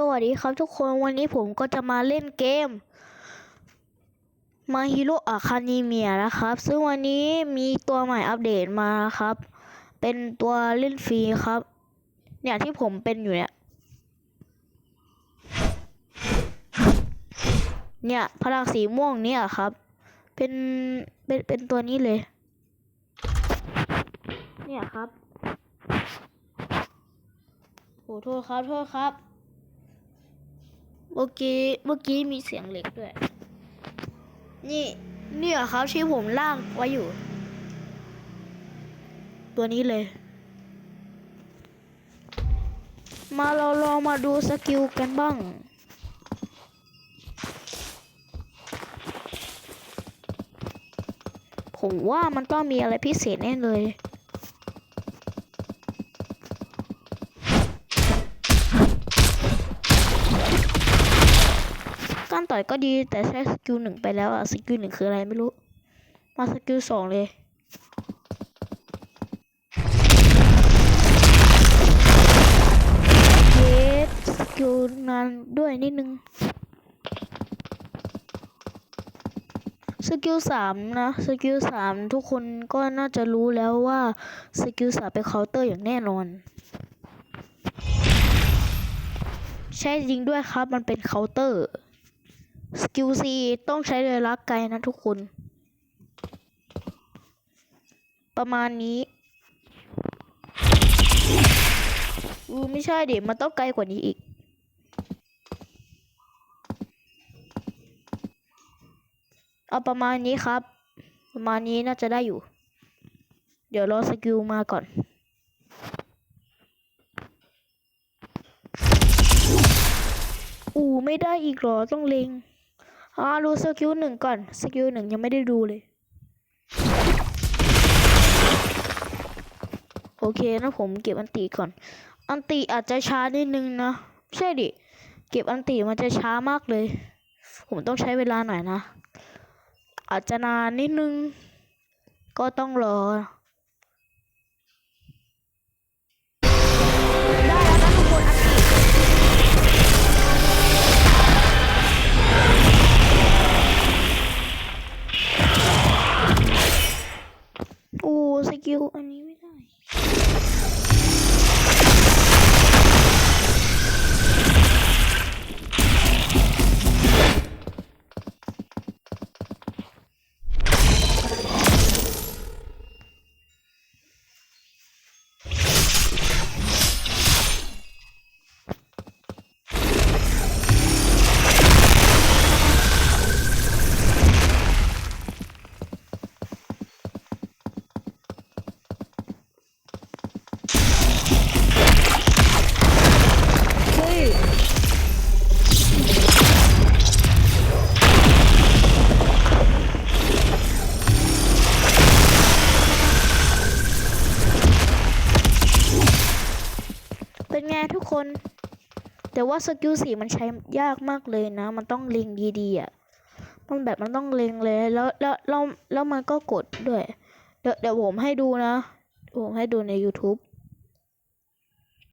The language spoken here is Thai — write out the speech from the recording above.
สวัสดีครับทุกคนวันนี้ผมก็จะมาเล่นเกม My Hero Academia นะครับ ซึ่งวันนี้มีตัวใหม่อัปเดตมาครับ เป็นตัวเล่นฟรีครับ เนี่ยที่ผมเป็นอยู่เนี่ย เนี่ยพลังสีม่วงเนี่ยครับ เป็นเป็นเป็นตัวนี้เลย เนี่ยครับโอ้โทษครับ โทษครับ เมื่อกี้เมื่อกี้มีเสียงเหล็กด้วย นี่นี่เหรอครับที่ผมลากไว้อยู่ ตัวนี้เลย มาเราลองมาดูสกิลกันบ้างผมว่ามันต้องมีอะไรพิเศษแน่เลย การต่อยก็ดีแต่ใช้สกิลหนึ่งไปแล้วอะสกิลหนึ่งคืออะไรไม่รู้ มาสกิลสองเลยเยสสกิลนานด้วยนิดนึง สกิลสามนะ สกิลสามทุกคนก็น่าจะรู้แล้วว่า สกิลสามเป็นเคาน์เตอร์อย่างแน่นอนใช่จริงด้วยครับ มันเป็นเคาน์เตอร์ สกิลซีต้องใช้เรือลักไกลนะทุกคน ประมาณนี้อือไม่ใช่เดี๋ยวมันต้องไกลกว่านี้อีก เอาประมาณนี้ครับ ประมาณนี้น่าจะได้อยู่ เดี๋ยวรอสกิลมาก่อนอูไม่ได้อีกหรอต้องเล็ง อ่าดูสกิลหนึ่งก่อนสกิลหนึ่งยังไม่ได้ดูเลย โอเคนะผมเก็บอันติก่อน อันติอาจจะช้านิดนึงนะใช่ดิ เก็บอันติมันจะช้ามากเลย ผมต้องใช้เวลาหน่อยนะ อาจจะนานนิดนึง ก็ต้องรอ คน แต่ว่าสกิลสีมันใช้ยากมากเลยนะ มันต้องเล็งดีๆอะมันแบบมันต้องเล็งเลย แล้วแล้วแล้วแล้วมันก็กดด้วย เดี๋ยวเดี๋ยวผมให้ดูนะ ผมให้ดูใน YouTube